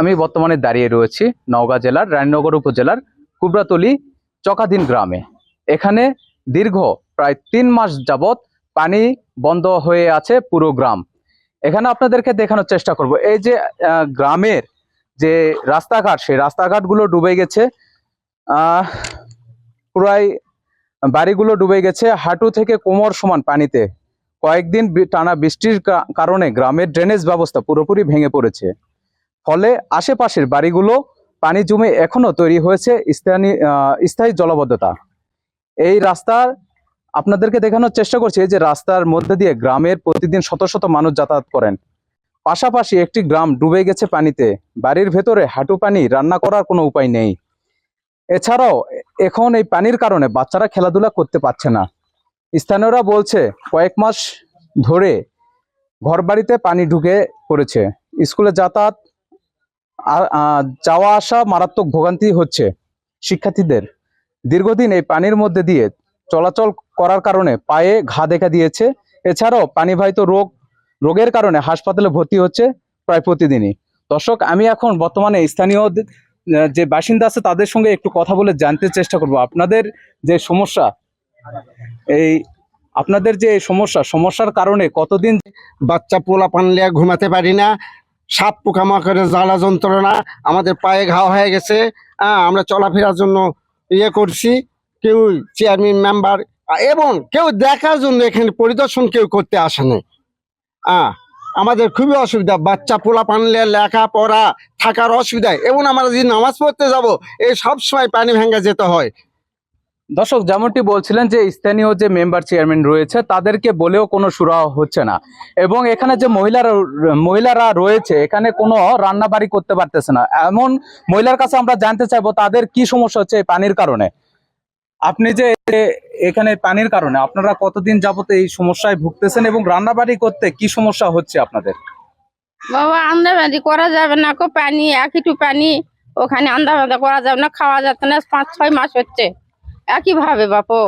আমি বর্তমানে দাঁড়িয়ে রয়েছি নওগাঁ জেলার, রায়নগর উপজেলার কুবরাতলি চকাদিন গ্রামে। এখানে দীর্ঘ প্রায় তিন মাস যাবৎ পানি বন্ধ হয়ে আছে পুরো গ্রাম। এখানে আপনাদেরকে দেখানোর চেষ্টা করব। এই যে গ্রামের যে রাস্তাঘাট, সেই রাস্তাঘাটগুলো ডুবে গেছে। প্রায় বাড়িগুলো ডুবে গেছে। হাঁটু থেকে কোমর সমান পানিতে। কয়েকদিন টানা বৃষ্টির কারণে গ্রামের ড্রেনেজ ব্যবস্থা পুরোপুরি ভেঙে পড়েছে। ফলে আশেপাশের বাড়িগুলো পানি জমে এখনও তৈরি হয়েছে স্থানীয় স্থায়ী জলবদ্ধতা। এই রাস্তার আপনাদেরকে দেখানোর চেষ্টা করছি যে রাস্তার মধ্যে দিয়ে গ্রামের প্রতিদিন শত শত মানুষ যাতায়াত করেন। পাশাপাশি একটি গ্রাম ডুবে গেছে পানিতে। বাড়ির ভেতরে হাঁটু পানি রান্না করার কোনো উপায় নেই। এছাড়াও এখন এই পানির কারণে বাচ্চারা খেলাধুলা করতে পারছে না। স্থানীয়রা বলছে কয়েক মাস ধরে ঘরবাড়িতে পানি ঢুকে পড়েছে। স্কুলে যাতায়াত যাওয়া আসা মারাত্মক ভোগান্তি হচ্ছে শিক্ষার্থীদের। দীর্ঘদিন এই পানির মধ্যে দিয়ে চলাচল করার কারণে পায়ে ঘা দেখা দিয়েছে। এছাড়াও পানিবাহিত রোগ, রোগের কারণে হাসপাতালে ভর্তি হচ্ছে প্রায় প্রতিদিনই। দর্শক, আমি এখন বর্তমানে স্থানীয় যে বাসিন্দা আছে তাদের সঙ্গে একটু কথা বলে জানতে চেষ্টা করব। আপনাদের যে সমস্যা, এই আপনাদের যে সমস্যা, সমস্যার কারণে কতদিন বাচ্চা পোলা পানলে ঘুমাতে পারি না সাপ পোকামাকড়ের জ্বালা যন্ত্রণা আমাদের পায়ে ঘাও হয়ে গেছে। আমরা চলাফেরার জন্য ইয়ে করছি। কেউ চেয়ারম্যান মেম্বার এবং কেউ দেখার জন্য এখানে পরিদর্শন কেউ করতে আসে না হ্যাঁ আমাদের খুবই অসুবিধা। বাচ্চা পোলা পানলে লেখাপড়া থাকার অসুবিধা এবং আমরা যদি নামাজ পড়তে যাব, এই সব সময় পানি ভেঙে যেতে হয়। দর্শক, যেমনটি বলছিলেন যে স্থানীয় যে মেম্বার চেয়ারম্যান রয়েছে, তাদেরকে বলেও কোনো সুরাহ হচ্ছে না। এবং এখানে যে মহিলারা মহিলারা রয়েছে, এখানে কোনো রান্না বাড়ি করতে পারতেছে না। এমন মহিলার কাছে আমরা জানতে চাইব, তাদের কি সমস্যা হচ্ছে এই পানির কারণে? আপনি যে এখানে পানির কারণে, আপনারা কতদিন যাবত এই সমস্যায় ভুগতেছেন এবং রান্না বাড়ি করতে কি সমস্যা হচ্ছে আপনাদের? বাবা আন্দাবাদি করা যাবে না কো পানি, এক একটু পানি, ওখানে আন্দাবাদা করা যাবে না, খাওয়া যাচ্ছে না, পাঁচ, ছয় মাস হচ্ছে। একই ভাবে বাপু।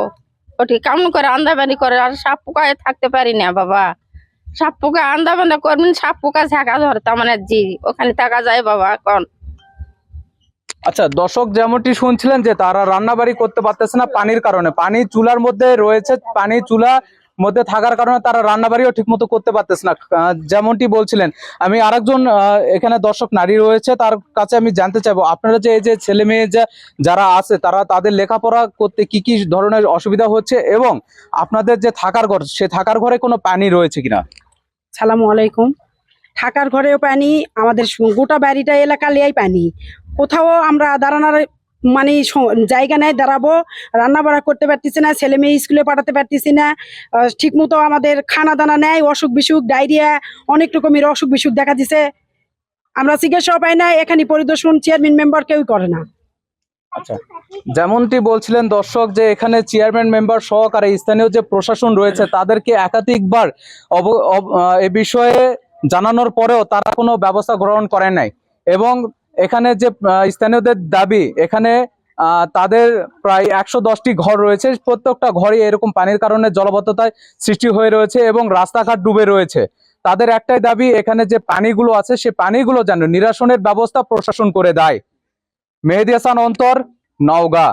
ওটি কেমন করে আন্দাবানি করে আর সাপ পোকায় থাকতে পারি না বাবা। সাপ পোকা আন্দাবান্দা করবেন, সাপ পোকা ঝাঁকা ধরতাম মানে জি ওখানে থাকা যায় বাবা, এখন। আচ্ছা দর্শক যেমনটি শুনছিলেন যে তারা রান্না বাড়ি করতে পারতেছে না পানির কারণে। পানি চুলার মধ্যে রয়েছে পানি চুলা মধ্যে থাকার কারণে তারা রান্না বাড়িও ঠিক মতো করতে পারতেছে না। যেমনটি বলছিলেন, আমি আরেকজন এখানে দর্শক নারী রয়েছে, তার কাছে আমি জানতে চাইব, আপনারা যে এই যে ছেলে মেয়ে যা- যারা আছে, তারা তাদের লেখাপড়া করতে কি কি ধরনের অসুবিধা হচ্ছে এবং আপনাদের যে থাকার ঘর, সে থাকার ঘরে কোনো পানি রয়েছে কিনা? সালামু আলাইকুম। থাকার ঘরেও পানি, আমাদের গোটা বাড়িটা এলাকা লিয়াই পানি। কোথাও আমরা দাঁড়ানোর মানে জায়গা নেয় দাঁড়াবো রান্না বাড়া করতে পারতেছি না, ছেলে মেয়ে স্কুলে পাঠাতে পারতেছি না ঠিক মতো আমাদের খানা দানা নেয় অসুখ বিসুখ, ডায়রিয়া, অনেক রকমের অসুখ বিসুখ দেখা দিছে। আমরা চিকিৎসাও পাই না, এখানে পরিদর্শন চেয়ারম্যান মেম্বার কেউই করে না। আচ্ছা যেমনটি বলছিলেন দর্শক যে এখানে চেয়ারম্যান মেম্বার সহকারে স্থানীয় যে প্রশাসন রয়েছে, তাদেরকে একাধিকবার অব- এ বিষয়ে জানানোর পরেও তারা কোনো ব্যবস্থা গ্রহণ করেন নাই। এবং এখানে যে স্থানীয়দের দাবি, এখানে তাদের প্রায় একশো দশটি ঘর রয়েছে। প্রত্যেকটা ঘরে এরকম পানির কারণে জলবদ্ধতায় সৃষ্টি হয়ে রয়েছে এবং রাস্তাঘাট ডুবে রয়েছে। তাদের একটাই দাবি, এখানে যে পানিগুলো আছে, সে পানিগুলো যেন নিরাসনের ব্যবস্থা প্রশাসন করে দেয়। মেহেদিয়াসান অন্তর, নওগাঁ।